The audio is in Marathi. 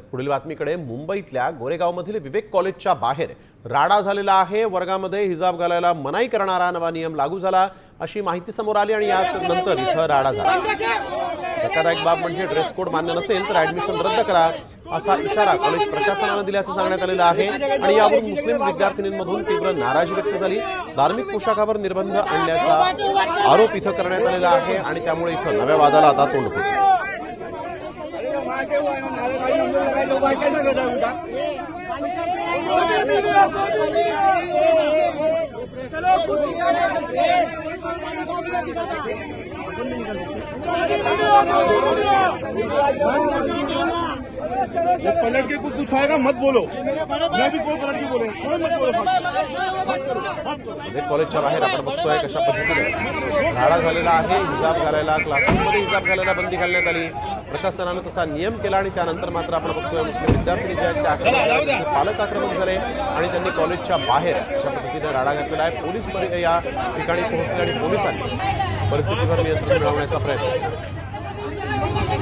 वळूयात पुढील बातमीकडे मुंबईतल्या गोरेगावमधील विवेक कॉलेजच्या बाहेर राडा झालेला आहे. वर्गामध्ये हिजाब घालायला मनाई करणारा नवा नियम लागू झाला अशी माहिती समोर आली आणि यात नंतर इथं राडा झाला. धक्कादायक बाब म्हणजे ड्रेस कोड मान्य नसेल तर ऍडमिशन रद्द करा असा इशारा कॉलेज प्रशासनानं दिल्याचं सांगण्यात आलेलं आहे आणि यावरून मुस्लिम विद्यार्थिनींमधून तीव्र नाराजी व्यक्त झाली. धार्मिक पोशाखावर निर्बंध आणण्याचा आरोप इथं करण्यात आलेला आहे आणि त्यामुळे इथं नव्या वादाला आता तोंड फुटलं पलट के कुछ कुछ आएगा मत बोलो. मैं भी कोई पलट के बोले। कोई मत बोलो म्हणजे मत कॉलेजच्या बाहेर आपण बघतोय कशा पद्धतीने राडा झालेला आहे हिजाब घालायला क्लासरूममध्ये हिजाब घालायला बंदी घालण्यात आली. प्रशासनानं तसा नियम केला आणि त्यानंतर मात्र आपण बघतोय मुस्लिम विद्यार्थिनी जे आहेत ते आक्रमक झाले त्यांचे पालक आक्रमक झाले आणि त्यांनी कॉलेजच्या बाहेर अशा पद्धतीने राडा घातलेला आहे. पोलीस या ठिकाणी पोहोचले आणि पोलिसांनी परिस्थितीवर नियंत्रण मिळवण्याचा प्रयत्न केला.